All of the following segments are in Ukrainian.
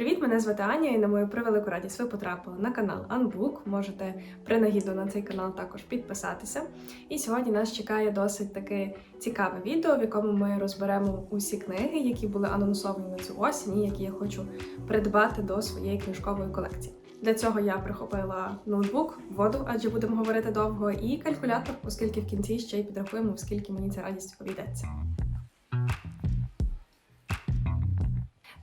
Привіт, мене звати Аня, і на мою превелику радість ви потрапили на канал Unbook. Можете принагідно на цей канал також підписатися. І сьогодні нас чекає досить таке цікаве відео, в якому ми розберемо усі книги, які були анонсовані на цю осінь, і які я хочу придбати до своєї книжкової колекції. Для цього я прихопила ноутбук, воду, адже будемо говорити довго, і калькулятор, оскільки в кінці ще й підрахуємо, скільки мені ця радість обійдеться.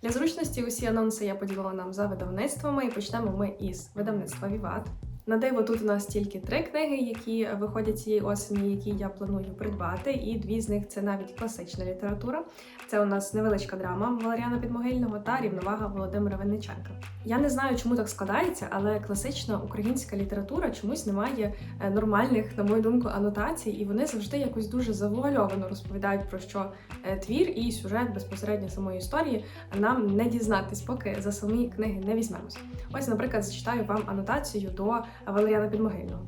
Для зручності усі анонси я поділила нам за видавництвами, і почнемо ми із видавництва Віват. На диво тут у нас тільки три книги, які виходять цієї осені, які я планую придбати, і дві з них це навіть класична література. Це у нас невеличка драма Валеріана Підмогильного та рівновага Володимира Винниченка. Я не знаю, чому так складається, але класична українська література чомусь не має е, нормальних, на мою думку, анотацій, і вони завжди якось дуже завуальовано розповідають про що е, твір і сюжет безпосередньо самої історії нам не дізнатись, поки за самі книги не візьмемось. Ось, наприклад, зачитаю вам анотацію до Валеріана Підмогильного.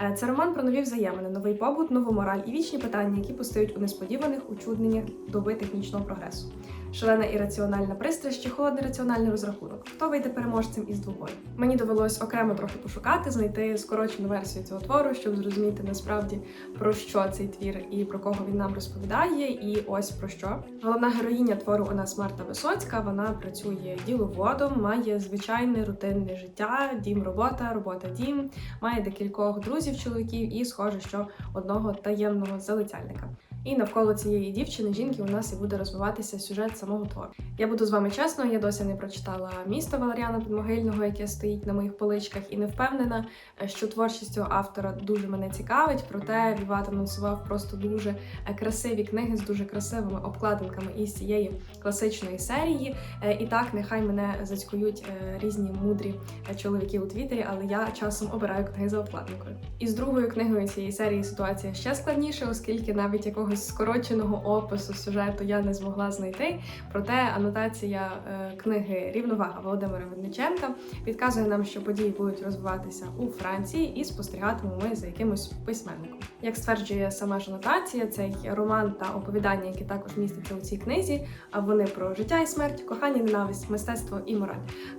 Е, Це роман про нові взаємини, новий побут, нову мораль і вічні питання, які постають у несподіваних учудненнях доби технічного прогресу. Шалена і раціональна пристрасть чи холодний раціональний розрахунок. Хто вийде переможцем із двобою? Мені довелось окремо трохи пошукати, знайти скорочену версію цього твору, щоб зрозуміти насправді про що цей твір і про кого він нам розповідає. І ось про що. Головна героїня твору у нас Марта Висоцька. Вона працює діловодом, має звичайне рутинне життя, дім, робота, робота, дім, має декількох друзів, чоловіків і, схоже, що одного таємного залицяльника. І навколо цієї дівчини, жінки, у нас і буде розвиватися сюжет самого твору. Я буду з вами чесно, я досі не прочитала місто Валеріана Підмогильного, яке стоїть на моїх поличках, і не впевнена, що творчість цього автора дуже мене цікавить. Проте Віват анонсував просто дуже красиві книги з дуже красивими обкладинками із цієї класичної серії. Е, І так, нехай мене зацькують е, різні мудрі е, чоловіки у Твіттері, але я часом обираю книги за обкладинкою. І з другою книгою цієї серії ситуація ще складніша, оскільки навіть якогось скороченого опису сюжету я не змогла знайти. Проте анотація е, книги Рівновага Володимира Винниченка підказує нам, що події будуть розвиватися у Франції, і спостерігатимемо ми за якимось письменником. Як стверджує сама ж анотація, цей роман та оповідання, які також містяться у цій книзі, а вони про життя і смерть, кохання, ненависть, мистецтво і мораль.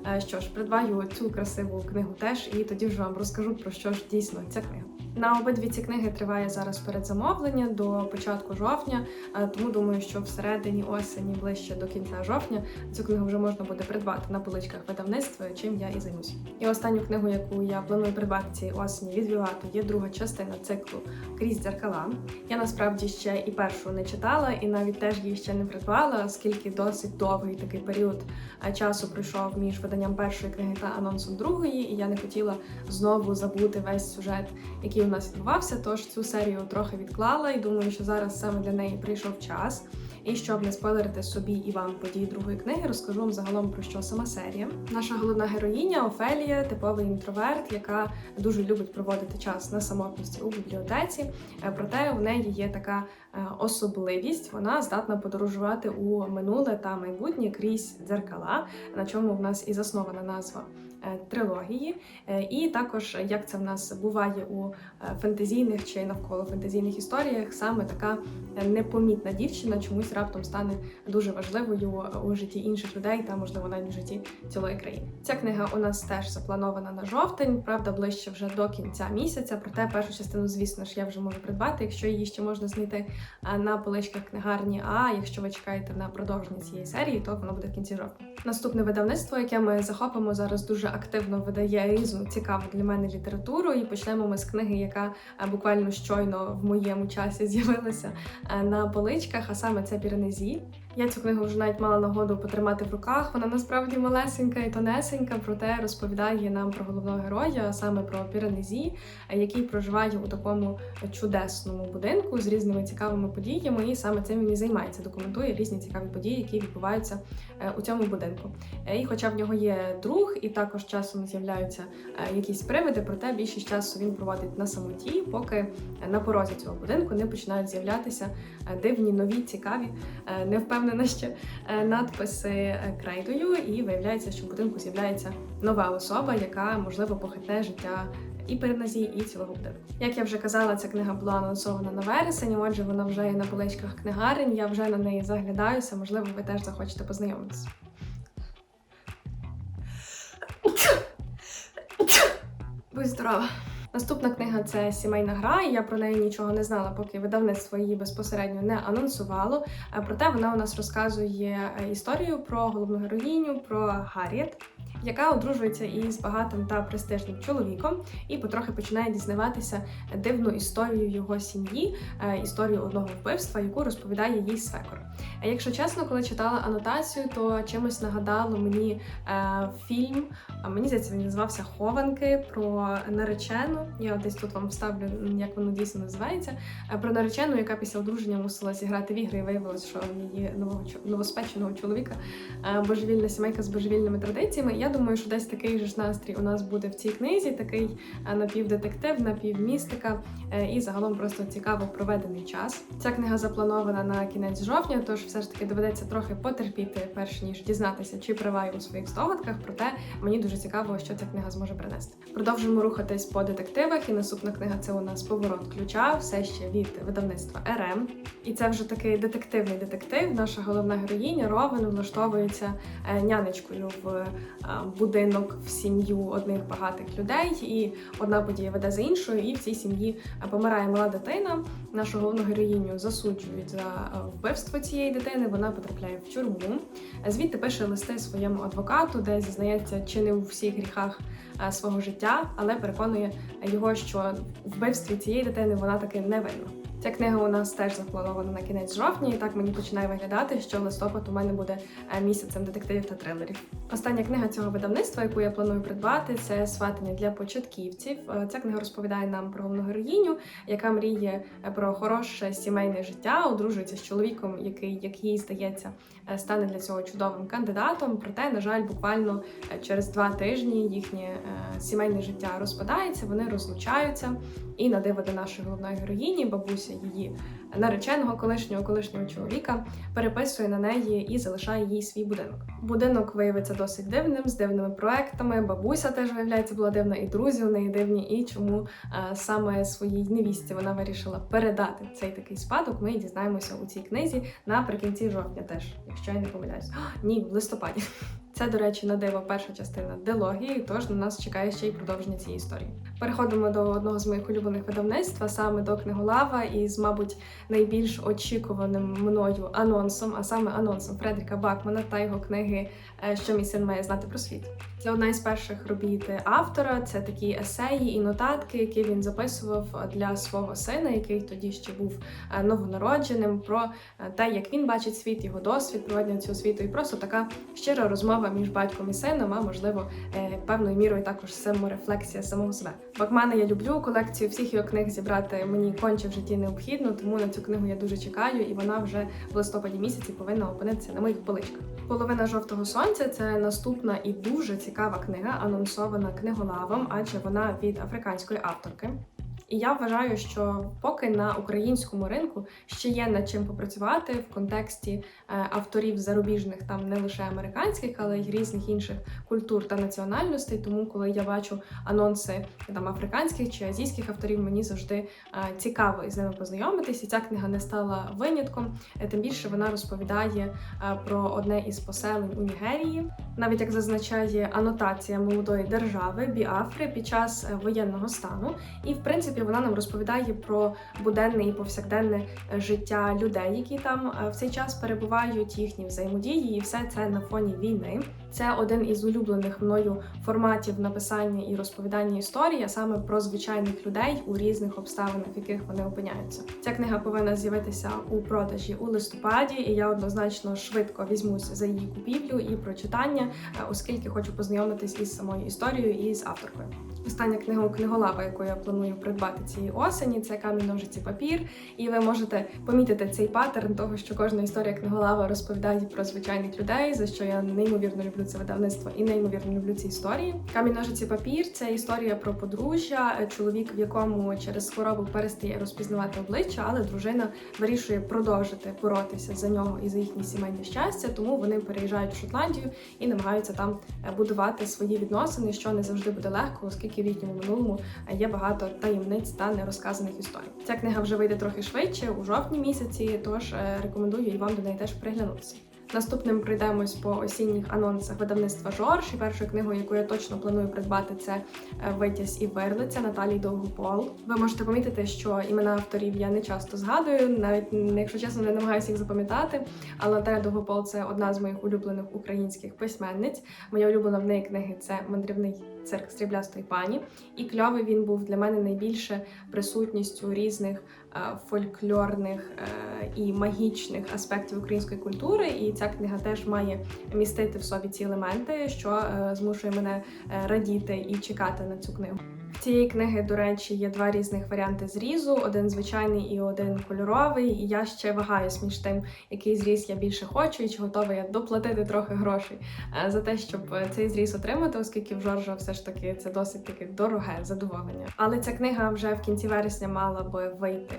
Е, Що ж, придбаю цю красиву книгу теж, і тоді вже вам розкажу про що ж дійсно ця книга. На обидві ці книги триває зараз передзамовлення до початку жовтня, е, тому думаю, що всередині осені, ближче до кінця жовтня, цю книгу вже можна буде придбати на поличках видавництва, чим я і займусь. І останню книгу, яку я планую придбати цієї осені від є друга частина циклу Крізь дзеркала. Я насправді ще і першу не читала, і навіть теж її ще не придбала, оскільки досить довгий такий період е, часу пройшов між виданням першої книги та анонсом другої, і я не хотіла знову забути весь сюжет, який у нас відбувався. Тож цю серію трохи відклала, і думаю, що зараз саме для неї прийшов час. І щоб не спойлерити собі і вам події другої книги, розкажу вам загалом про що сама серія. Наша головна героїня Офелія, типовий інтроверт, яка дуже любить проводити час на самотності у бібліотеці. Е, Проте у неї є така е, особливість, вона здатна подорожувати у минуле та майбутнє крізь дзеркала, на чому в нас і заснована назва трилогії. Е, І також, як це в нас буває у е, фентезійних чи навколо фентезійних історіях, саме така е, непомітна дівчина чомусь раптом стане дуже важливою у житті інших людей та, можливо, навіть в житті цілої країни. Ця книга у нас теж запланована на жовтень, правда, ближче вже до кінця місяця. Проте першу частину, звісно ж, я вже можу придбати, якщо її ще можна знайти е, на поличках книгарні. А якщо ви чекаєте на продовження цієї серії, то воно буде в кінці жовтня. Наступне видавництво, яке ми захопимо зараз, дуже активно видає різну цікаву для мене літературу. І почнемо ми з книги, яка е, буквально щойно в моєму часі з'явилася е, на поличках, а саме це Піренезі. Я цю книгу вже навіть мала нагоду потримати в руках. Вона насправді малесенька і тонесенька, проте розповідає нам про головного героя, а саме про Піренезі, е, який проживає у такому чудесному будинку з різними цікавими подіями. І саме цим він і займається, документує різні цікаві події, які відбуваються е, у цьому будинку. Е, І хоча в нього є друг, і також часом з'являються е, якісь привиди, проте більшість часу він проводить на самоті, поки на порозі цього будинку не починають з'являтися Е, дивні, нові, цікаві, е, не впевнена ще надписи е, крейдою. І виявляється, що в будинку з'являється нова особа, яка можливо похитне життя. І переназі, і цілого будинку. Як я вже казала, ця книга була анонсована на вересень, отже, вона вже є на поличках книгарень, я вже на неї заглядаюся, можливо, ви теж захочете познайомитися. Будь здорова! Наступна книга це сімейна гра. Я про неї нічого не знала, поки видавництво її безпосередньо не анонсувало. Е, Проте вона у нас розказує е, історію про головну героїню, про Гарріет, яка одружується із багатим та престижним чоловіком і потрохи починає дізнаватися дивну історію його сім'ї, е, історію одного вбивства, яку розповідає їй свекор. Якщо чесно, коли читала анотацію, то чимось нагадало мені фільм. Мені здається, він називався Хованки про наречену. Я десь тут вам вставлю, як воно дійсно називається. Е, Про наречену, яка після одруження мусила зіграти в ігри, і виявилось, що її нового новоспеченого чоловіка е, божевільна сімейка з божевільними традиціями. Я думаю, що десь такий же ж настрій у нас буде в цій книзі, такий е, напівдетектив, напівмістика і загалом просто цікаво проведений час. Ця книга запланована на кінець жовтня, тож все ж таки доведеться трохи потерпіти, перш ніж дізнатися, чи права у своїх здогадках. Проте мені дуже цікаво, що ця книга зможе принести. Продовжуємо рухатись по детективах, і наступна книга це у нас поворот ключа, все ще від видавництва РМ. І це вже такий детективний детектив. Наша головна героїня Ровен влаштовується е, нянечкою в е, будинок в сім'ю одних багатих людей, і одна подія веде за іншою, і в цій сім'ї е, помирає мала дитина. Нашу головну героїню засуджують за вбивство цієї дитини. Вона потрапляє в тюрму. Звідти пише листи своєму адвокату, де зізнається, чи не у всіх гріхах свого життя, але переконує його, що вбивстві цієї дитини вона таки не винна. Ця книга у нас теж запланована на кінець жовтня, і так мені починає виглядати, що листопад у мене буде е, місяцем детективів та трилерів. Остання книга цього видавництва, яку я планую придбати, це сватання для початківців. Е, Ця книга розповідає нам про головну героїню, яка мріє е, про хороше сімейне життя, одружується з чоловіком, який, як їй здається, е, стане для цього чудовим кандидатом. Проте, на жаль, буквально е, через два тижні їхнє е, сімейне життя розпадається, вони розлучаються. І на диво до нашої головної героїні, бабуся її нареченого колишнього колишнього чоловіка переписує на неї і залишає їй свій будинок. Будинок виявиться досить дивним, з дивними проектами. Бабуся теж виявляється була дивна, і друзі у неї дивні. І чому е, саме своїй невісті вона вирішила передати цей такий спадок. Ми дізнаємося у цій книзі наприкінці жовтня, теж, якщо я не помиляюсь. О, ні, в листопаді. Це, до речі, на диво перша частина дилогії, тож на нас чекає ще й продовження цієї історії. Переходимо до одного з моїх улюблених видавництв, а саме до книголава, і з, мабуть, найбільш очікуваним мною анонсом, а саме анонсом Фредріка Бакмана та його книги «Е, Що мій син має знати про світ. Це одна із перших робіт автора. Це такі есеї і нотатки, які він записував для свого сина, який тоді ще був е, новонародженим, про е, те, як він бачить світ, його досвід проведення цього світу, і просто така щира розмова між батьком і сином, а можливо, е, певною мірою також саморефлексія самого себе. Бакмана я люблю колекцію всіх його книг зібрати мені конче в житті необхідно, тому на цю книгу я дуже чекаю, і вона вже в листопаді місяці повинна опинитися на моїх поличках. Половина жовтого сонця це наступна і дуже цікава книга, анонсована книголавом, адже вона від африканської авторки. І я вважаю, що поки на українському ринку ще є над чим попрацювати в контексті е, авторів зарубіжних, там не лише американських, але й різних інших культур та національностей. Тому, коли я бачу анонси там африканських чи азійських авторів, мені завжди е, цікаво із ними познайомитись. І ця книга не стала винятком. Е, Тим більше вона розповідає про одне із поселень у Нігерії, навіть як зазначає анотація молодої держави Біафри під час воєнного стану. І в принципі вона нам розповідає про буденне і повсякденне е, життя людей, які там е, в цей час перебувають, їхні взаємодії, і все це на фоні війни. Це один із улюблених мною форматів написання і розповідання історії, а саме про звичайних людей у різних обставинах, в яких вони опиняються. Ця книга повинна з'явитися у продажі у листопаді, і я однозначно швидко візьмусь за її купівлю і прочитання, е, оскільки хочу познайомитись із самою історією і з авторкою. Остання книга у книголава, яку я планую придбати цієї осені, це камінь ножиці папір. І ви можете помітити цей паттерн того, що кожна історія книголава розповідає про звичайних людей, за що я неймовірно люблю це видавництво і неймовірно люблю ці історії. Камінь ножиці папір це історія про подружжя, е, чоловік, в якому через хворобу перестає розпізнавати обличчя, але дружина вирішує продовжити боротися за нього і за їхнє сімейне щастя. Тому вони переїжджають в Шотландію і намагаються там е, будувати свої відносини, що не завжди буде легко, оскільки в їхньому минулому е, є багато таємниць та нерозказаних історій. Ця книга вже вийде трохи швидше у жовтні місяці, тож рекомендую і вам до неї теж приглянутися. Наступним пройдемось по осінніх анонсах видавництва Жорж. І першою книгою, яку я точно планую придбати, це е, Витязь і Верлиця Наталії Довгопол. Ви можете помітити, що імена авторів я не часто згадую, навіть якщо чесно, не намагаюся їх запам'ятати. Але Наталя Довгопол це одна з моїх улюблених українських письменниць. Моя улюблена в неї книги це мандрівний цирк стріблястої пані. І кльовий він був для мене найбільше присутністю різних е, фольклорних е, і магічних аспектів української культури. І ця книга теж має містити в собі ці елементи, що е, змушує мене радіти і чекати на цю книгу. Цієї книги, до речі, є два різних варіанти зрізу: один звичайний і один кольоровий. І я ще вагаюсь між тим, який зріз я більше хочу, і чи готова я доплатити трохи грошей е, за те, щоб е, цей зріз отримати, оскільки в Жоржа все ж таки це досить таке дороге задоволення. Але ця книга вже в кінці вересня мала би вийти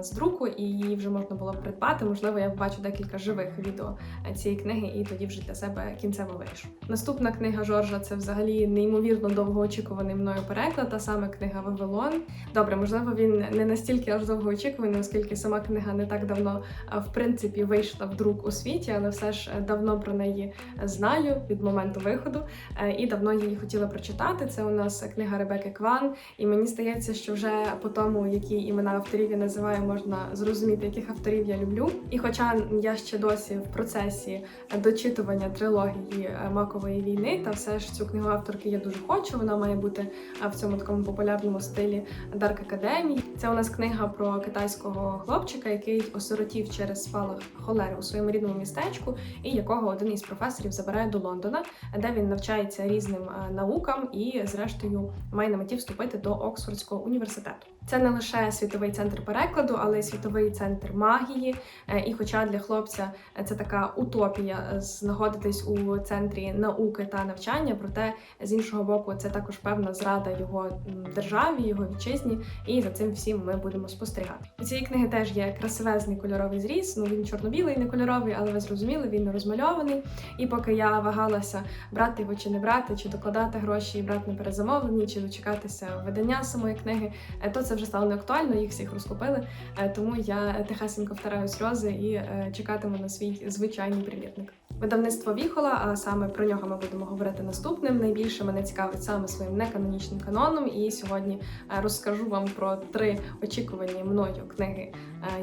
з друку, і її вже можна було придбати. Можливо, я побачу декілька живих відео е, цієї книги, і тоді вже для себе кінцево вирішу. Наступна книга Жоржа це взагалі неймовірно довгоочікуваний мною переклад, та саме книга Вавилон. Добре, можливо, він не настільки аж довгоочікуваний, оскільки сама книга не так давно е, в принципі вийшла в друк у світі, але все ж е, давно про неї знаю від моменту виходу е, і давно її хотіла прочитати. Це у нас книга Ребекки Кван, і мені здається, що вже по тому, які імена авторів я називаю, можна зрозуміти, яких авторів я люблю. І хоча я ще досі в процесі дочитування трилогії е, Макової війни, та все ж цю книгу авторки я дуже хочу. Вона має бути е, в цьому такому популярному стилі Дарк Академії. Це у нас книга про китайського хлопчика, який осиротів через спалах холери у своєму рідному містечку, і якого один із професорів забирає до Лондона, де він навчається різним е, наукам і, зрештою, має на меті вступити до Оксфордського університету. Це не лише світовий центр перекладу, але й світовий центр магії. Е, І, хоча для хлопця е, це така утопія е, знаходитись у центрі науки та навчання, проте з іншого боку, це також певна зрада його державі, його вітчизні, і за цим всім ми будемо спостерігати. У цієї книги теж є красивезний кольоровий зріз. Ну він чорно-білий, не кольоровий, але ви зрозуміли, він розмальований. І поки я вагалася брати його чи не брати, чи докладати гроші і брати на перезамовлені, чи дочекатися видання самої книги, то це вже стало не актуально, їх всіх розкупили. Е, Тому я тихесенько втираю сльози і е, чекатиму на свій звичайний примірник. Видавництво Віхола, а саме про нього ми будемо говорити наступним. Найбільше мене цікавить саме своїм неканонічним каноном. І сьогодні е, розкажу вам про три очікувані мною книги,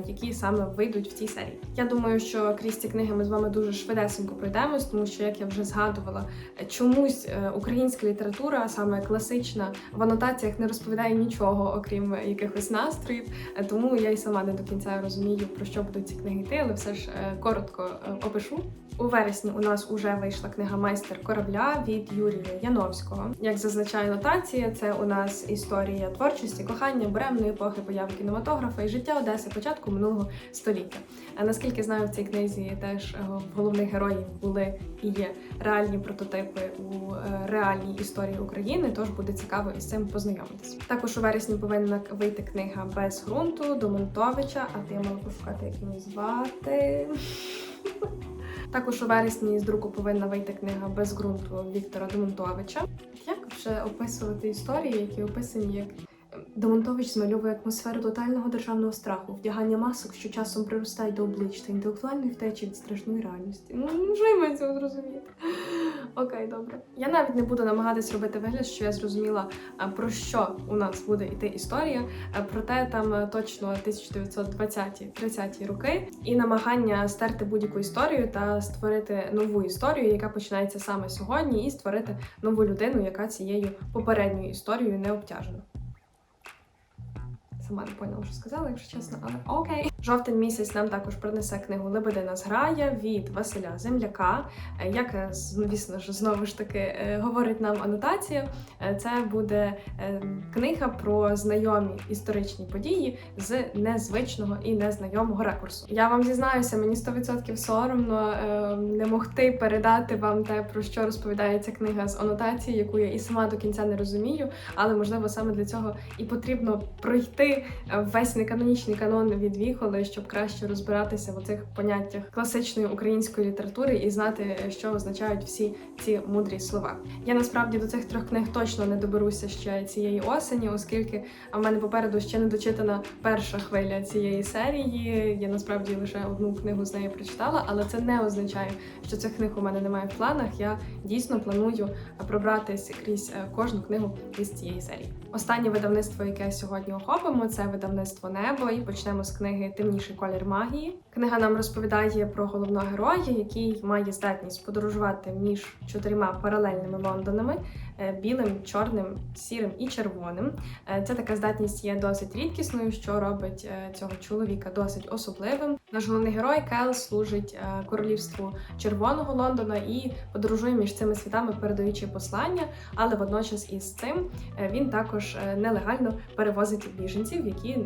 які саме вийдуть в цій серії. Я думаю, що крізь ці книги ми з вами дуже швидесенько пройдемось, тому що, як я вже згадувала, е, чомусь е, українська література, саме класична, в анотаціях не розповідає нічого, окрім якихось настроїв. Е, Тому я й сама не до кінця розумію, про що будуть ці книги йти, але все ж е, коротко е, опишу. У вересні у нас уже вийшла книга Майстер корабля від Юрія Яновського. Як зазначає нотація, це у нас історія творчості, кохання, буремної епохи появи кінематографа і життя Одеси початку минулого століття. А наскільки знаю, в цій книзі теж е, головних героїв були і є реальні прототипи у е, реальній історії України. Тож буде цікаво із цим познайомитись. Також у вересні повинна вийти книга без ґрунту Домонтовича. А ти я мала пошукати, як його звати. Також у вересні з друку повинна вийти книга без ґрунту Віктора Демонтовича. Як вже описувати історії, які описані як Демонтович змальовує атмосферу тотального державного страху, вдягання масок, що часом приростають до облич та інтелектуальної втечі від страшної реальності. Ну, що я маю цього зрозуміти? Окей, добре. Я навіть не буду намагатись робити вигляд, що я зрозуміла, про що у нас буде йти історія. Проте там а, точно 1920-30 роки, і намагання стерти будь-яку історію та створити нову історію, яка починається саме сьогодні, і створити нову людину, яка цією попередньою історією не обтяжена. Сама не поняла, що сказала, якщо чесно, але окей. Жовтень місяць нам також принесе книгу Лебедина зграя від Василя Земляка. Е, Як, е, звісно ж, знову ж таки е, говорить нам анотація, це буде книга про знайомі історичні події з незвичного і незнайомого ракурсу. Я вам зізнаюся, мені 100% соромно е, не могти передати вам те, про що розповідає ця книга з анотації, яку я і сама до кінця не розумію, але можливо саме для цього і потрібно пройти е, весь неканонічний канон відвіхали, щоб краще розбиратися в цих поняттях класичної української літератури і знати, що означають всі ці мудрі слова. Я насправді до цих трьох книг точно не доберуся ще цієї осені, оскільки в мене попереду ще не дочитана перша хвиля цієї серії. Я насправді лише одну книгу з неї прочитала, але це не означає, що цих книг у мене немає в планах. Я дійсно планую пробратись крізь е, кожну книгу із цієї серії. Останнє видавництво, яке сьогодні охопимо, це видавництво Небо. І почнемо з книги Темніший колір магії. Книга нам розповідає про головного героя, який має здатність подорожувати між чотирма паралельними Лондонами: е, білим, чорним, сірим і червоним. Е, Ця така здатність є досить рідкісною, що робить е, цього чоловіка досить особливим. Наш головний герой Кел служить королівству Червоного Лондона і подорожує між цими світами, передаючи послання, але водночас із цим він також нелегально перевозить біженців, які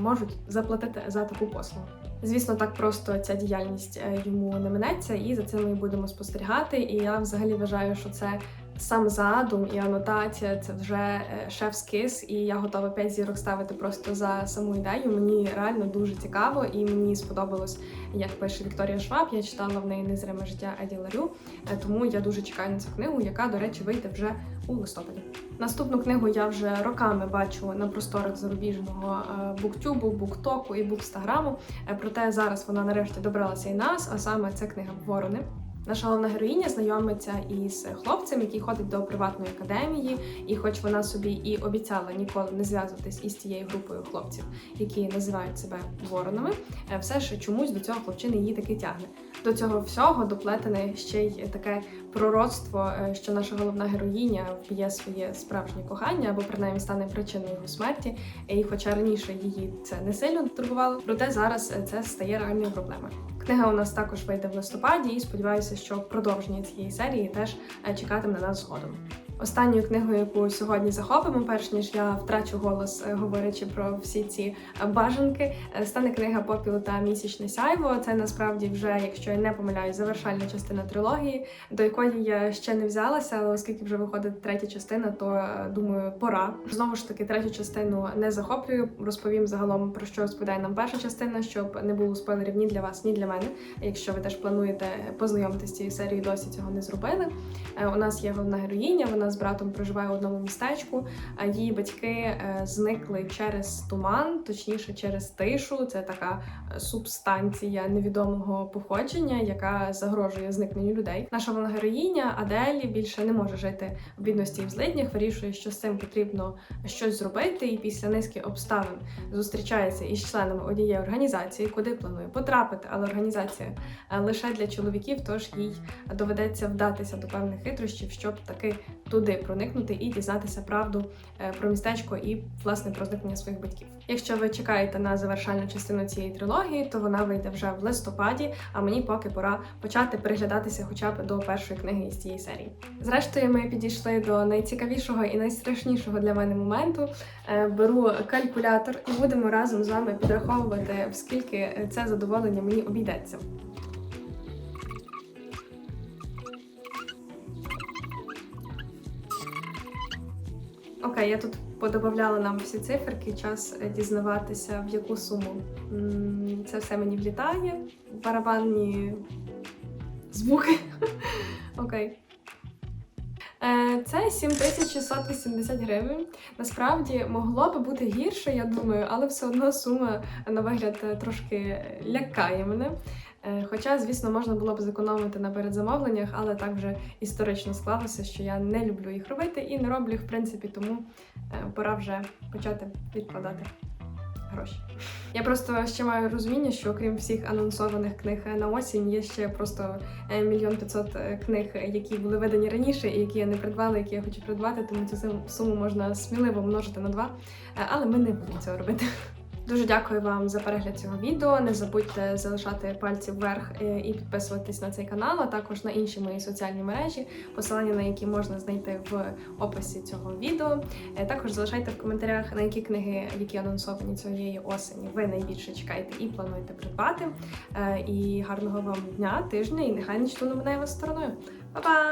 можуть заплатити за таку послугу. Звісно, так просто ця діяльність е, йому не минеться, і за цим ми будемо спостерігати. І я взагалі вважаю, що це сам задум і анотація це вже е, шеф-скис, і я готова 5 зірок ставити просто за саму ідею. Мені реально дуже цікаво, і мені сподобалось, як пише Вікторія Шваб. Я читала в неї незриме життя Еді Ларю, е, тому я дуже чекаю на цю книгу, яка, до речі, вийде вже у листопаді. Наступну книгу я вже роками бачу на просторах зарубіжного е, буктюбу, буктоку і букстаграму. Проте зараз вона нарешті добралася і нас, а саме це книга Ворони. Наша головна героїня знайомиться із хлопцем, який ходить до приватної академії, і хоч вона собі і обіцяла ніколи не зв'язуватись із цією групою хлопців, які називають себе воронами, е, все ж чомусь до цього хлопчини її таки тягне. До цього всього доплетене ще й таке пророцтво, е, що наша головна героїня вб'є своє справжнє кохання або принаймні стане причиною його смерті. І хоча раніше її це не сильно турбувало, проте зараз е, це стає реальною проблемою. Книга у нас також вийде в листопаді, і сподіваюся, що продовження цієї серії теж е, чекатиме на нас згодом. Останньою книгою, яку сьогодні захопимо, перш ніж я втрачу голос, е, говорячи про всі ці е, бажанки, е, стане книга Попіл та місячне сяйво. Це насправді вже, якщо я не помиляюсь, завершальна частина трилогії, до якої я ще не взялася, але оскільки вже виходить третя частина, то думаю, пора. Знову ж таки, третю частину не захоплюю. Розповім загалом про що розповідає нам перша частина, щоб не було спойлерів ні для вас, ні для мене. Якщо ви теж плануєте познайомитися з цією серією, досі цього не зробили. У нас є головна героїня, вона з братом проживає в одному містечку. а Її батьки е, зникли через туман, точніше через тишу. Це така е, субстанція невідомого походження, яка загрожує зникненню людей. Наша головна героїня Аделі більше не може жити в бідності і в злиднях, вирішує, що з цим потрібно щось зробити, і після низки обставин зустрічається із членами однієї організації, куди планує потрапити, але організація е, лише для чоловіків, тож їй доведеться вдатися до певних хитрощів, щоб таки туди проникнути і дізнатися правду е, про містечко і власне про зникнення своїх батьків. Якщо ви чекаєте на завершальну частину цієї трилогії, то вона вийде вже в листопаді. А мені поки пора почати переглядатися, хоча б до першої книги із цієї серії. Зрештою, ми підійшли до найцікавішого і найстрашнішого для мене моменту. Е, Беру калькулятор і будемо разом з вами підраховувати, скільки це задоволення мені обійдеться. Окей, я тут подобавляла нам всі циферки, час е, дізнаватися, в яку суму це все мені влітає. Барабанні звуки. Окей. Е, Це 7680 гривень. Насправді могло би бути гірше, я думаю, але все одно сума на вигляд е, трошки лякає мене. Е, Хоча, звісно, можна було б зекономити на передзамовленнях, але так вже історично склалося, що я не люблю їх робити і не роблю їх, в принципі, тому е, пора вже почати відкладати гроші. Я просто ще маю розуміння, що окрім всіх анонсованих книг на осінь, є ще просто е, мільйон п'ятсот книг, які були видані раніше, і які я не придбала, які я хочу придбати, тому цю сум- суму можна сміливо множити на два. Але ми не будемо цього робити. Дуже дякую вам за перегляд цього відео. Не забудьте залишати пальці вверх е, і підписуватись на цей канал, а також на інші мої соціальні мережі, посилання на які можна знайти в описі цього відео. Е, Також залишайте в коментарях, на які книги, які анонсовані цієї осені, ви найбільше чекаєте і плануєте придбати. Е, І гарного вам дня, тижня, і нехай не минає вас стороною. Па-па!